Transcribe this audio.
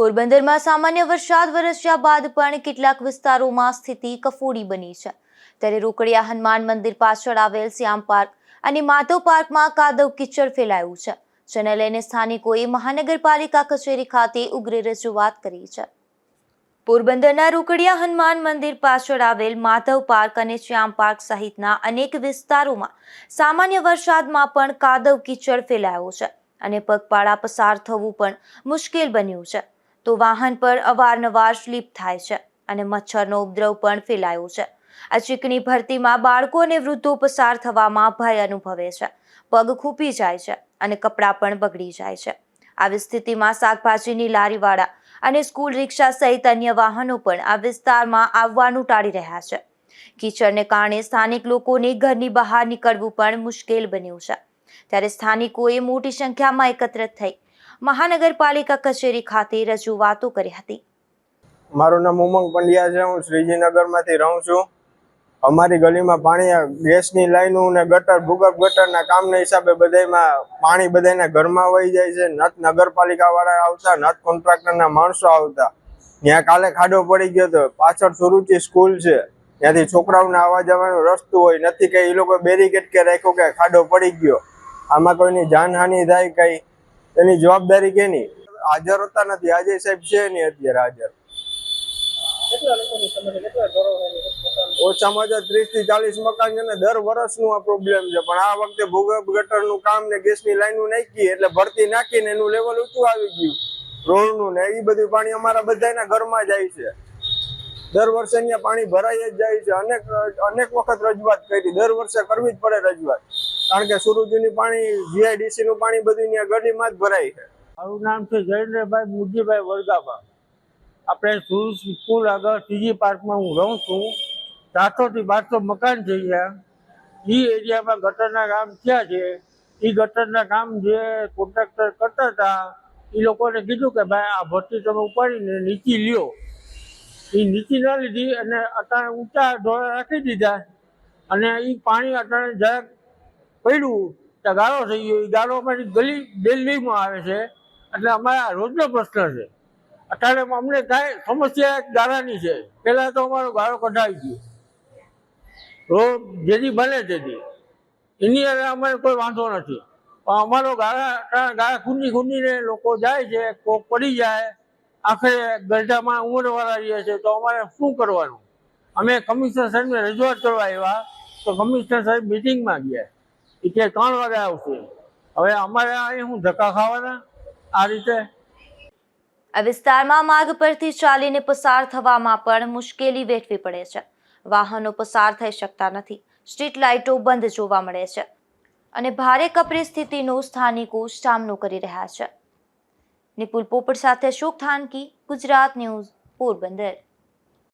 પોરબંદરમાં સામાન્ય વરસાદ વરસ્યા બાદ પણ કેટલાક વિસ્તારોમાં સ્થિતિ કફોડી બની છે. ત્યારે રોકડિયા હનુમાન મંદિર પાછળ આવેલ શ્યામ પાર્ક અને માધવ પાર્કમાં કાદવ કિચડ ફેલાયું છે, જેને લઈને સ્થાનિકોએ મહાનગરપાલિકા કચેરી ખાતે ઉગ્ર રજૂઆત કરી છે. પોરબંદરના રોકડિયા હનુમાન મંદિર પાછળ આવેલ માધવ પાર્ક અને શ્યામ પાર્ક સહિતના અનેક વિસ્તારોમાં સામાન્ય વરસાદમાં પણ કાદવ કિચડ ફેલાયો છે અને પગપાળા પસાર થવું પણ મુશ્કેલ બન્યું છે. તો વાહન પર અવારનવાર સ્લીપ થાય છે અને મચ્છરનો ઉપદ્રવ પણ ફેલાયો છે. આ ચીકણી ભરતીમાં બાળકો અને વૃદ્ધો પસાર થવામાં ભય અનુભવે છે. પગ ખૂપી જાય છે અને કપડાં પણ બગડી જાય છે. આવી સ્થિતિમાં શાકભાજીની લારીવાળા અને સ્કૂલ રિક્ષા સહિત અન્ય વાહનો પણ આ વિસ્તારમાં આવવાનું ટાળી રહ્યા છે. કીચડને કારણે સ્થાનિક લોકોને ઘરની બહાર નીકળવું પણ મુશ્કેલ બન્યું છે. ત્યારે સ્થાનિકોએ મોટી સંખ્યામાં એકત્રિત થઈ મહાનગરપાલિકા કચેરી ખાતે રજૂઆતો કરી હતી. મારું નામ ઉમંગ પંડ્યા છે. હું શ્રીજીનગરમાંથી રહું છું. અમારી ગલીમાં પાણી, ગેસની લાઈનો ને ગટર, ભૂગર્ભ ગટરના કામના હિસાબે બધાયમાં પાણી બધાના ઘરમાં વહી જાય છે. નત નગરપાલિકાવાળા આવતા નત કોન્ટ્રાક્ટરના માણસો આવતા. ત્યાં કાલે ખાડો પડી ગયો હતો પાછળ સુરુચિ સ્કૂલ છે. ત્યાંથી છોકરાઓને આવવા જવાનો રસ્તો હોય. નથી કે એ લોકો બેરિકેડ કે રાખ્યો કે ખાડો પડી ગયો. આમાં કોઈની જાનહાનિ થાય, કઈ એની જવાબદારી કેની? હાજર હોતા નથી. આજે સાહેબ છે નહીં અત્યારે હાજર. ઘરો ઓછામાં ઓછા ત્રીસથી ચાલીસ મકાન છે ને દર વર્ષનું આ પ્રોબ્લેમ છે. પણ આ વખતે ભૂગર્ભ ગટરનું કામ ને ગેસની લાઈનનું નાખી એટલે ભરતી નાખીને એનું લેવલ ઊંચું આવી ગયું. રોડનું ને એ બધું પાણી અમારા બધાના ઘરમાં જાય છે. દર વર્ષે અહીંયા પાણી ભરાઈ જ જાય છે. અનેક અનેક વખત રજૂઆત કરી. દર વર્ષે કરવી જ પડે રજૂઆત. કારણ કે સુરુજીનું પાણી જીઆઈડીસી નું પાણી બધું ત્યાં ગલીમાં જ ભરાય છે. મારું નામ છે જયેન્દ્રભાઈ મુરજીભાઈ વરગાભા આપણે સુરત સ્કૂલ આગળ ત્રીજી પાર્કમાં હું રહું છું. ચારસો થી બારસો મકાન છે ગયા એ એરિયામાં ગટરના કામ થયા છે? એ ગટરના કામ જે કોન્ટ્રાક્ટર કરતા હતા એ લોકોને કીધું કે ભાઈ, આ ભરતી તમે ઉપાડીને નીચી લ્યો. એ નીચી ન લીધી અને અત્યારે ઊંચા ઢોળા રાખી દીધા. અને એ પાણી અત્યારે જરાક પડ્યું. ત્યાં ગાળો થઈ ગયો. એ ગાળો અમારી ગલી, દિલ્હીમાં આવે છે. એટલે અમારા રોજનો પ્રશ્ન છે. અત્યારે અમને કાંઈ સમસ્યા ગાળાની છે. પહેલાં તો અમારો ગાળો કઢાવી ગયો. રોજ જેથી બને તેથી. એની અંદર અમારે કોઈ વાંધો નથી. પણ અમારો ગાળા ગાળા ખૂંદી ખૂંદીને લોકો જાય છે. કોક પડી જાય. આખરે ગરડામાં ઉંમરવાળા રહીએ છે. તો અમારે શું કરવાનું? અમે કમિશનર સાહેબને રજૂઆત કરવા આવ્યા. તો કમિશનર સાહેબ મિટિંગમાં ગયા. એ ત્રણ વાગે આવશે. હવે અમારે અહીં હું ધક્કા ખાવાના? આ રીતે. આ વિસ્તારમાં માર્ગ પરથી ચાલીને પસાર થવામાં પણ મુશ્કેલી વેઠવી પડે છે. વાહનો પસાર થઈ શકતા નથી. સ્ટ્રીટ લાઇટો બંધ જોવા મળે છે. અને ભારે કપરી સ્થિતિનો સ્થાનિકો સામનો કરી રહ્યા છે. નિપુલ પોપટ સાથે અશોક થાનકી, ગુજરાત ન્યૂઝ પોરબંદર.